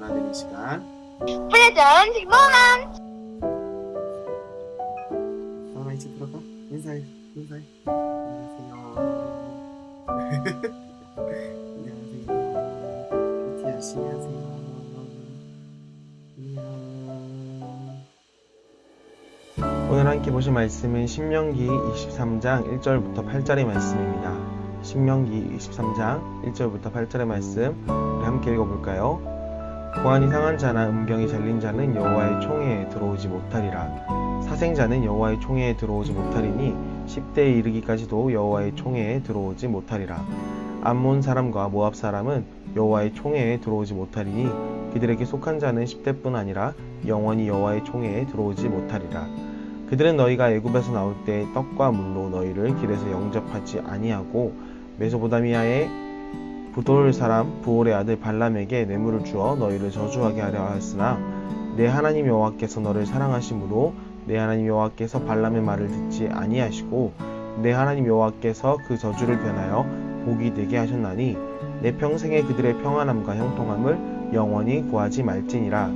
네, 영원히 변화되는 시간. 프레젠트 모먼트 아, 이제 들어가. 인사해. 인사해. 안녕하세요. 오늘 함께 보실 말씀은 신명기 23장 1절부터 8절의 말씀입니다. 신명기 23장 1절부터 8절의 말씀 우리 함께 읽어볼까요? 고안이 상한 자나 음경이 잘린 자는 여호와의 총회에 들어오지 못하리라. 사생자는 여호와의 총회에 들어오지 못하리니 10대에 이르기까지도 여호와의 총회에 들어오지 못하리라. 암몬 사람과 모압 사람은 여호와의 총회에 들어오지 못하리니 그들에게 속한 자는 10대뿐 아니라 영원히 여호와의 총회에 들어오지 못하리라. 그들은 너희가 애굽에서 나올 때 떡과 물로 너희를 길에서 영접하지 아니하고 메소보다미아의 부돌 사람 부올의 아들 발람에게 뇌물을 주어 너희를 저주하게 하려 하였으나 내 하나님 여호와께서 너를 사랑하심으로 내 하나님 여호와께서 발람의 말을 듣지 아니하시고 내 하나님 여호와께서 그 저주를 변하여 복이 되게 하셨나니 내 평생에 그들의 평안함과 형통함을 영원히 구하지 말지니라.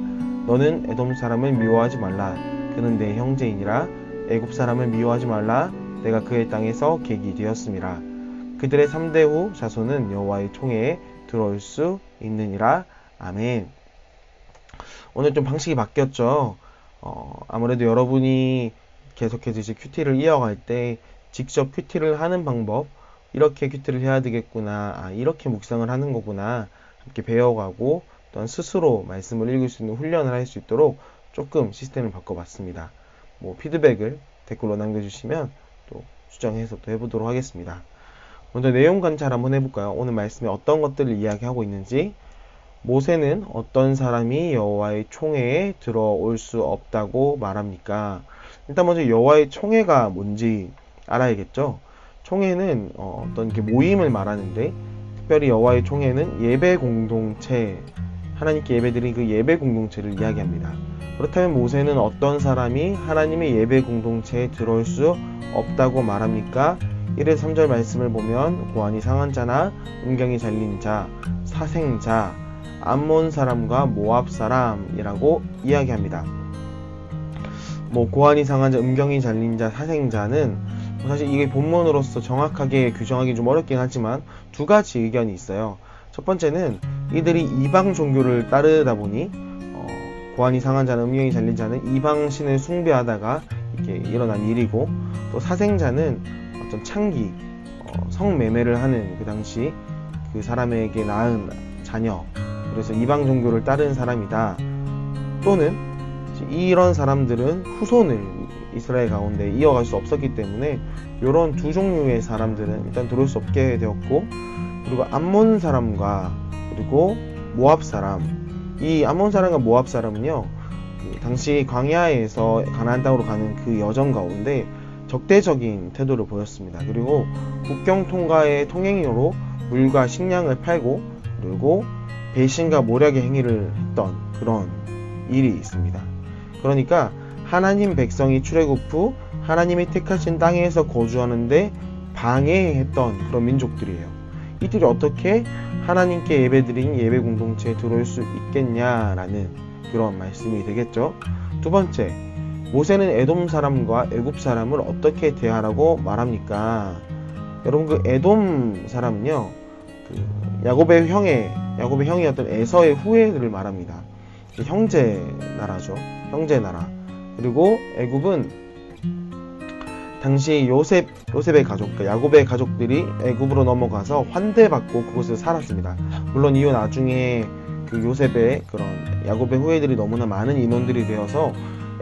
너는 에돔 사람을 미워하지 말라. 그는 내 형제이니라. 애굽 사람을 미워하지 말라. 내가 그의 땅에서 객이 되었음이라 그들의 3대 후 자손은 여호와의 총회에 들어올 수 있느니라 아멘 오늘 좀 방식이 바뀌었죠 어, 아무래도 여러분이 계속해서 이제 큐티를 이어갈 때 직접 큐티를 하는 방법 이렇게 큐티를 해야 되겠구나 아, 이렇게 묵상을 하는 거구나 함께 배워가고 또한 스스로 말씀을 읽을 수 있는 훈련을 할 수 있도록 조금 시스템을 바꿔봤습니다. 뭐 피드백을 댓글로 남겨주시면 또 수정해서 또 해보도록 하겠습니다. 먼저 내용 관찰 한번 해볼까요? 오늘 말씀에 어떤 것들을 이야기하고 있는지 모세는 어떤 사람이 여호와의 총회에 들어올 수 없다고 말합니까? 일단 먼저 여호와의 총회가 뭔지 알아야겠죠. 총회는 어, 어떤 이렇게 모임을 말하는데 특별히 여호와의 총회는 예배 공동체 하나님께 예배드린 그 예배 공동체를 이야기합니다. 그렇다면 모세는 어떤 사람이 하나님의 예배 공동체에 들어올 수 없다고 말합니까? 1회 3절 말씀을 보면 고안이 상한 자나 음경이 잘린 자, 사생자, 암몬 사람과 모압 사람이라고 이야기합니다. 뭐 고안이 상한 자, 음경이 잘린 자, 사생자는 사실 이게 본문으로서 정확하게 규정하기 좀 어렵긴 하지만 두 가지 의견이 있어요. 첫 번째는 이들이 이방 종교를 따르다 보니 어, 고안이 상한 자는 음경이 잘린 자는 이방 신을 숭배하다가 이렇게 일어난 일이고 또 사생자는 어떤 창기 어, 성매매를 하는 그 당시 그 사람에게 낳은 자녀 그래서 이방 종교를 따르는 사람이다. 또는 이런 사람들은 후손을 이스라엘 가운데 이어갈 수 없었기 때문에 이런 두 종류의 사람들은 일단 들어올 수 없게 되었고 그리고 암몬 사람과 그리고 모압 사람. 이 암몬 사람과 모압 사람은요 그 당시 광야에서 가나안 땅으로 가는 그 여정 가운데 적대적인 태도를 보였습니다. 그리고 국경 통과의 통행료로 물과 식량을 팔고 그리고 배신과 모략의 행위를 했던 그런 일이 있습니다. 그러니까 하나님 백성이 출애굽 후 하나님이 택하신 땅에서 거주하는데 방해했던 그런 민족들이에요. 이들이 어떻게 하나님께 예배드린 예배 공동체에 들어올 수 있겠냐라는 그런 말씀이 되겠죠. 두 번째, 모세는 에돔 사람과 애굽 사람을 어떻게 대하라고 말합니까? 여러분 그 에돔 사람은요, 그 야곱의 형의 야곱의 형이었던 에서의 후예들을 말합니다. 형제 나라죠. 형제 나라. 그리고 애굽은 당시 요셉 요셉의 가족, 그러니까 야곱의 가족들이 애굽으로 넘어가서 환대받고 그곳에서 살았습니다. 물론 이후 나중에 그 요셉의 그런 야곱의 후예들이 너무나 많은 인원들이 되어서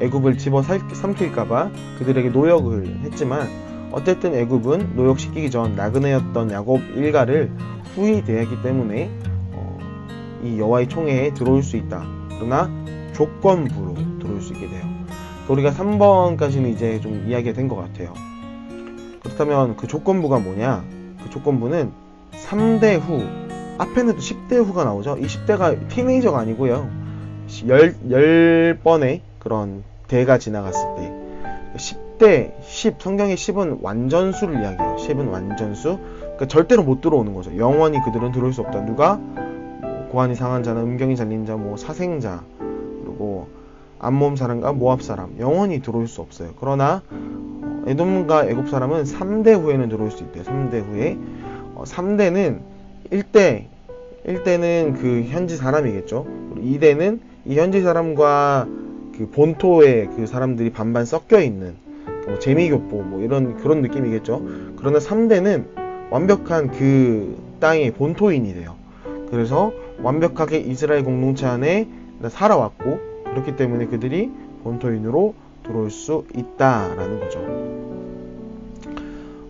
애굽을 집어 삼킬까봐 그들에게 노역을 했지만 어쨌든 애굽은 노역시키기 전 나그네였던 야곱 일가를 후이 대했기 때문에 어, 이 여호와의 총회에 들어올 수 있다. 그러나 조건부로 들어올 수 있게 돼요. 우리가 3번까지는 이제 좀 이야기가 된 것 같아요. 그렇다면 그 조건부가 뭐냐? 그 조건부는 3대 후, 앞에는 또 10대 후가 나오죠. 이 10대가 티네이저가 아니고요. 10, 10번의 그런 대가 지나갔을 때 10대, 10, 성경의 10은 완전수를 이야기해요. 10은 완전수. 그러니까 절대로 못 들어오는 거죠. 영원히 그들은 들어올 수 없다. 누가? 고환이 상한 자나 음경이 잘린 자, 뭐 사생자, 그리고 암몸 사람과 모압 사람 영원히 들어올 수 없어요. 그러나 어, 에돔과 애굽 사람은 3대 후에는 들어올 수 있대요. 3대 후에 어, 3대는 1대 1대는 그 현지 사람이겠죠. 그리고 2대는 이 현지 사람과 그 본토의 그 사람들이 반반 섞여 있는 뭐 재미교포 뭐 이런 그런 느낌이겠죠. 그러나 3대는 완벽한 그 땅의 본토인이 돼요. 그래서 완벽하게 이스라엘 공동체 안에 살아왔고 그렇기 때문에 그들이 본토인으로 들어올 수 있다라는 거죠.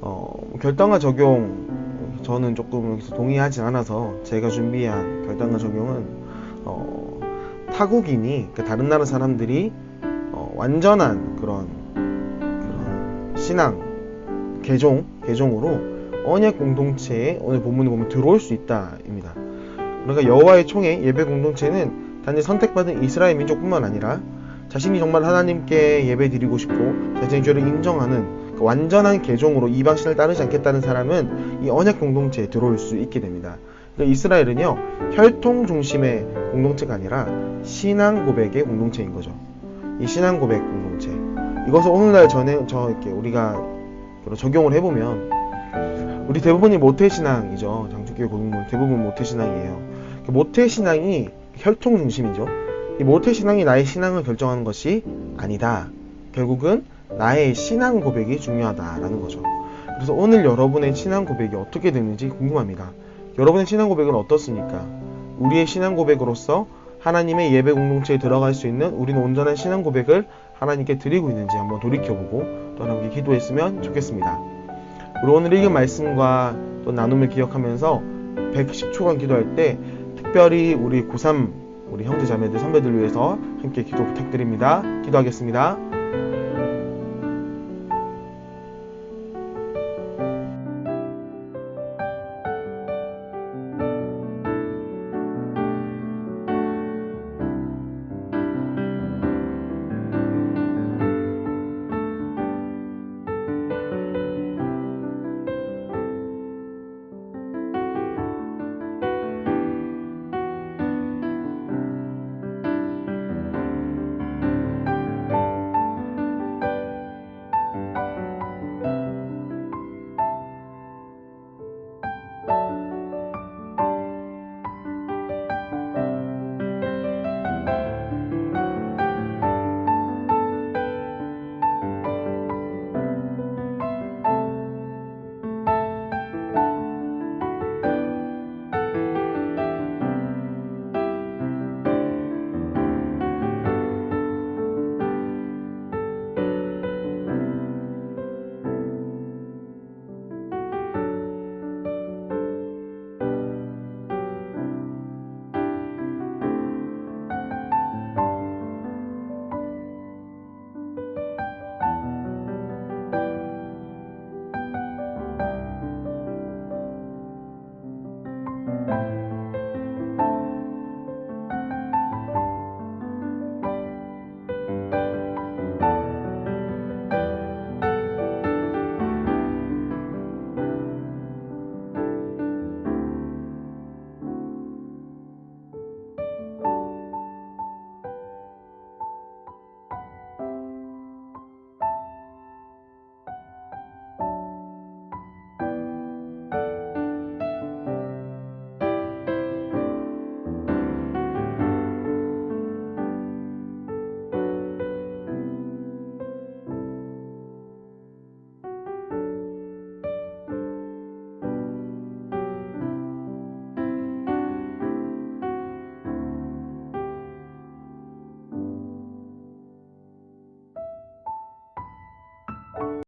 어, 결단과 적용 저는 조금 동의하지 않아서 제가 준비한 결단과 적용은 어, 타국인이 그러니까 다른 나라 사람들이 어, 완전한 그런 그런 신앙 개종 개종으로 언약 공동체에 오늘 본문을 보면 들어올 수 있다입니다. 그러니까 여호와의 총회 예배 공동체는 단지 선택받은 이스라엘 민족뿐만 아니라 자신이 정말 하나님께 예배 드리고 싶고 자신의 죄를 인정하는 그 완전한 개종으로 이방 신을 따르지 않겠다는 사람은 이 언약 공동체에 들어올 수 있게 됩니다. 그러니까 이스라엘은요 혈통 중심의 공동체가 아니라 신앙 고백의 공동체인 거죠. 이 신앙 고백 공동체 이것을 오늘날 전에 저 이렇게 우리가 적용을 해보면 우리 대부분이 모태 신앙이죠. 장축교 고등부 대부분 모태 신앙이에요. 그 모태 신앙이 혈통 중심이죠. 이 모태 신앙이 나의 신앙을 결정하는 것이 아니다. 결국은 나의 신앙 고백이 중요하다라는 거죠. 그래서 오늘 여러분의 신앙 고백이 어떻게 되는지 궁금합니다. 여러분의 신앙 고백은 어떻습니까? 우리의 신앙 고백으로서 하나님의 예배 공동체에 들어갈 수 있는 우리는 온전한 신앙 고백을 하나님께 드리고 있는지 한번 돌이켜보고 또 하나님께 기도했으면 좋겠습니다. 우리 오늘 읽은 말씀과 또 나눔을 기억하면서 110초간 기도할 때 특별히 우리 고3 우리 형제 자매들 선배들 위해서 함께 기도 부탁드립니다. 기도하겠습니다.